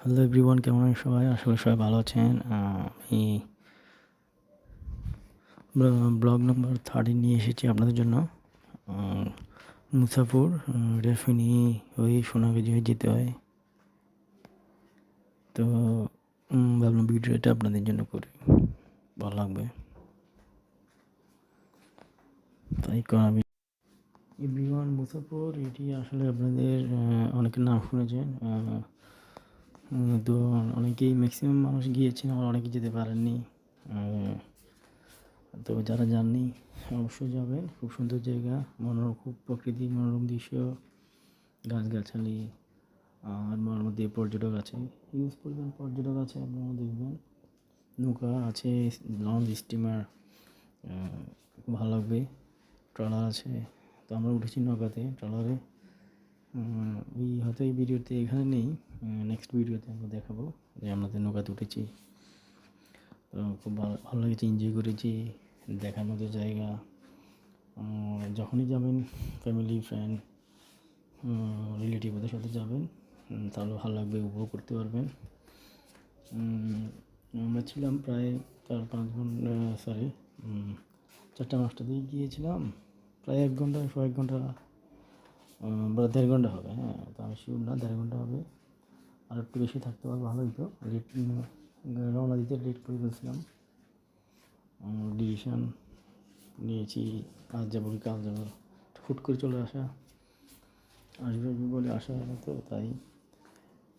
Hello everyone কেমন আছেন সবাই? আসলে সবাই ভালো আছেন। আমি ব্লগ নাম্বার থার্টিন নিয়ে এসেছি আপনাদের জন্য। মুসাফুর রেফিনি ওই সোনাগাজি হয়ে যেতে হয়। তো ভাবলাম ভিডিওটা আপনাদের জন্য করি। ভালো লাগবে। তাই আমি এভরিওয়ান মুসাফুর, এটি আসলে আপনাদের অনেকের নাম শুনেছেন। তো অনেকেই ম্যাক্সিমাম মানুষ গিয়েছেন, আবার অনেকে যেতে পারেননি। তো যারা যাননি, অবশ্যই যাবেন। খুব সুন্দর জায়গা, মনোরম, খুব প্রকৃতি, মনোরম দৃশ্য, গাছগাছালি, আর মার মধ্যে পর্যটক আছে। হিউজ পরিমাণ পর্যটক আছে, আপনারা দেখবেন। নৌকা আছে লঞ্চ স্টিমার ভালো লাগবে। ট্রলার আছে। তো আমরা উঠেছি নৌকাতে, ট্রলারে। ওই হয়তো এই ভিডিওতে এখানে নেই নেক্সট ভিডিওতে আমরা দেখাবো যে আমাদের নৌকাতে উঠেছি। তো খুব ভালো ভালো লেগেছে এনজয় করেছি, দেখার মতো জায়গা। যখনই যাবেন ফ্যামিলি ফ্রেন্ড রিলেটিভ ওদের সাথে যাবেন তাহলে ভালো লাগবে, উপভোগ করতে পারবেন। আমরা ছিলাম প্রায় চার পাঁচ ঘণ্টা সরি চারটা পাঁচটা দিয়ে গিয়েছিলাম। প্রায় এক ঘণ্টা এক ঘণ্টা আহ, বা দেড় ঘণ্টা হবে হ্যাঁ তো আমি শিওর না দেড় ঘণ্টা হবে। আর একটু বেশি থাকতে পারলে ভালো হতো লেট রওনা দিতে লেট করে ফেলছিলাম। ডিসিশান নিয়েছি কাজ যাব কি কাল যাব ফুট করে চলে আসা। আসবে বলে আসা হয় না তো তাই।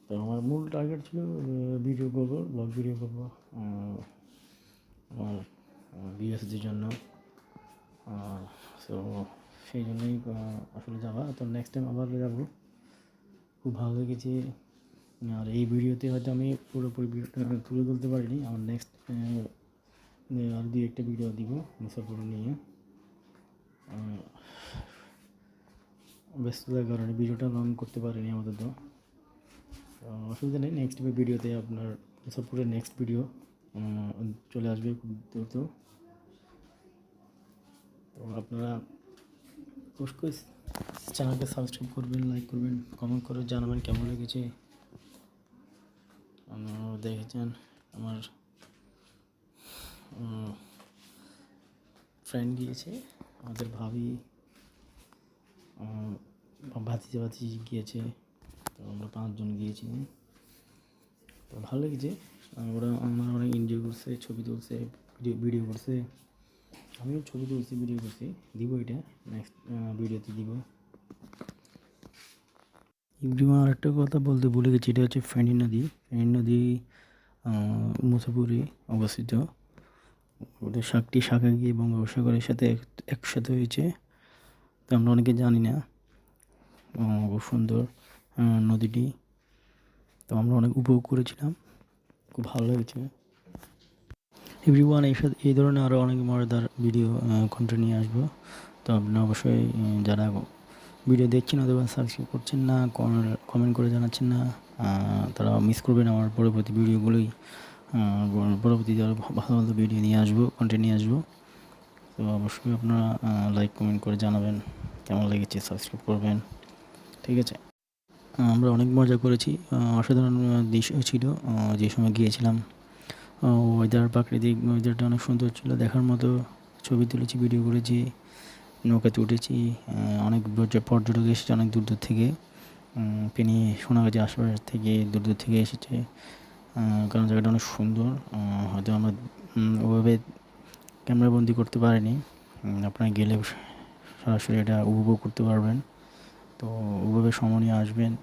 তো আমার মূল টার্গেট ছিল ভিডিও করব ব্লগ ভিডিও করব আমার বিএসজির জন্য। সো সেই জন্যই আসলে যাওয়া। তো নেক্সট টাইম আবার যাব। খুব ভালো লেগেছে। আর এই ভিডিওতে হয়তো আমি পুরোপুরি ভিডিওটা তুলে ধরতে পারিনি। আমার নেক্সট আর দুই একটা ভিডিও দিব মুসাফর নিয়ে। ব্যস্ততার কারণে ভিডিওটা লং করতে পারিনি আমাদের তো অসুবিধা নেই। নেক্সট ভিডিওতে আপনার মুসাফরের নেক্সট ভিডিও চলে আসবে খুব দ্রুত। তো আপনারা অবশ্যই চ্যানেলকে সাবস্ক্রাইব করবেন লাইক করবেন কমেন্ট করে জানাবেন কেমন লেগেছে। দেখেছেন আমার ফ্রেন্ড গিয়েছে, আমাদের ভাবি ভাতিজা ভাতিজি গিয়েছে, তো আমরা পাঁচজন গিয়েছি। তো ভালো লেগেছে আর ওরা আমরা অনেক এনজয় করছে, ছবি তুলছে ভিডিও ভিডিও করছে। আমিও ছবি তুলছি ভিডিও করছি। দিব এটা। নেক্সট ভিডিওতে দিব। ইব্রিমা আরেকটা কথা বলতে ভুলে গেছি। এটা হচ্ছে ফেনী নদী। ফেনী নদী আহ, মুসাফুরে অবস্থিত। ওদের শাকটি শাখা গিয়ে বঙ্গোপসাগরের সাথে এক- একসাথে হয়েছে। তো আমরা অনেকে জানি না। খুব সুন্দর নদীটি। তো আমরা অনেক উপভোগ করেছিলাম। খুব ভালো লেগেছে। এভরিওয়ান এই সাথে এই ধরনের আরও অনেক মজাদার ভিডিও কন্টেন্ট নিয়ে আসব। তো আপনারা অবশ্যই যারা ভিডিও দেখছেন অথবা সাবস্ক্রাইব করছেন না কমেন্ট করে জানাচ্ছেন না তারা মিস করবেন আমার পরবর্তী ভিডিওগুলোই পরবর্তীতে আরও ভালো ভালো ভিডিও নিয়ে আসব কন্টেন্ট নিয়ে আসব। তো অবশ্যই আপনারা লাইক কমেন্ট করে জানাবেন, কেমন লেগেছে সাবস্ক্রাইব করবেন, ঠিক আছে? আমরা অনেক মজা করেছি। অসাধারণ দৃশ্য ছিল। যে সময় গিয়েছিলাম ওয়েদার প্রাকৃতিক ওয়েদারটা অনেক সুন্দর ছিল। দেখার মতো ছবি তুলেছি ভিডিও করেছি, নৌকাতে উঠেছি অনেক পর্য- পর্যটক এসেছে অনেক দূর দূর থেকে। পেনি সোনাগাছি আশপাশ থেকে দূর দূর থেকে এসেছে। কারণ জায়গাটা অনেক সুন্দর। হয়তো আমরা ওভাবে ক্যামেরা বন্দি করতে পারিনি। আপনারা গেলে সরাসরি এটা উপভোগ করতে পারবেন। তো ওভাবে সময় নিয়ে আসবেন।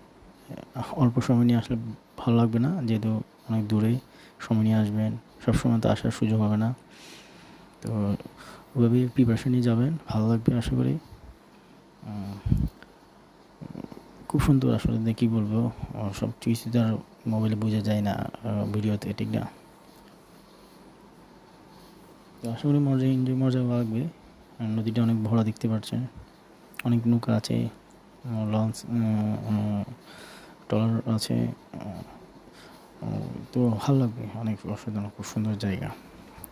অল্প সময় নিয়ে আসলে ভালো লাগবে না, যেহেতু অনেক দূরে সময় নিয়ে আসবেন। সব সময় তো আসার সুযোগ হবে না। তো ওভাবেই প্রিপারেশন নিয়ে যাবেন, ভালো লাগবে আশা করি। খুব সুন্দর আসলে কী বলব। সব কিছু তো আর মোবাইলে বোঝা যায় না ভিডিওতে, ঠিক না? তো আশা করি মজা এনজয় মজা লাগবে। নদীটা অনেক ভরা দেখতে পাচ্ছেন। অনেক নৌকা আছে লঞ্চ ট্রলার আছে তো ভালো লাগবে, অনেক অসাধারণ, খুব সুন্দর জায়গা।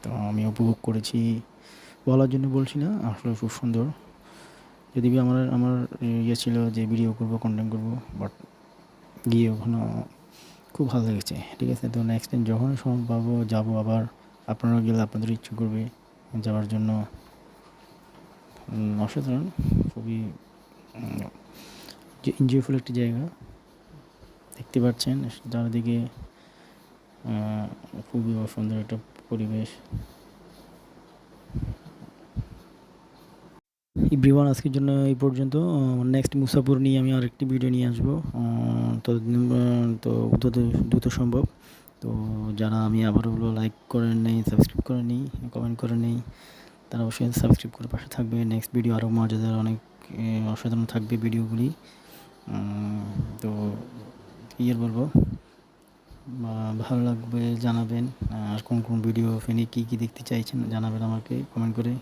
তো আমি উপভোগ করেছি, বলার জন্য বলছি না, আসলে খুব সুন্দর। যদি আমার আমার ইয়ে ছিল যে ভিডিও করব কন্টেন্ট করব বাট গিয়ে ওখানে খুব ভালো লেগেছে, ঠিক আছে? তো নেক্সট টাইম যখন সময় পাবো, যাব আবার। আপনারা গেলে আপনাদের ইচ্ছে করবে যাওয়ার জন্য। অসাধারণ, খুবই এনজয়ফুল একটি জায়গা। দেখতে পাচ্ছেন, চারিদিকে খুবই সুন্দর একটা পরিবেশ। এভরিওয়ান, আজকের জন্য এই পর্যন্ত। নেক্সট মুসাপুর নিয়ে আমি আরেকটি ভিডিও নিয়ে আসব। ততদিন তো দ্রুত সম্ভব। তো যারা আমি আবার হলো লাইক করেন নেই সাবস্ক্রাইব করে নেই কমেন্ট করে নেই, তারা অবশ্যই সাবস্ক্রাইব করে পাশে থাকবে। নেক্সট ভিডিও আরও মজাদার, অনেক অসাধারণ থাকবে ভিডিওগুলি তো আর বলব? ভালো লাগবে জানাবেন। আর কোন কোন ভিডিও ফেনে কী কী দেখতে চাইছেন জানাবেন আমাকে কমেন্ট করে।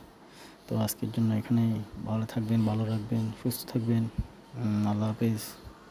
তো আজকের জন্য এখানে ভালো থাকবেন, ভালো রাখবেন, সুস্থ থাকবেন। আল্লাহ হাফেজ।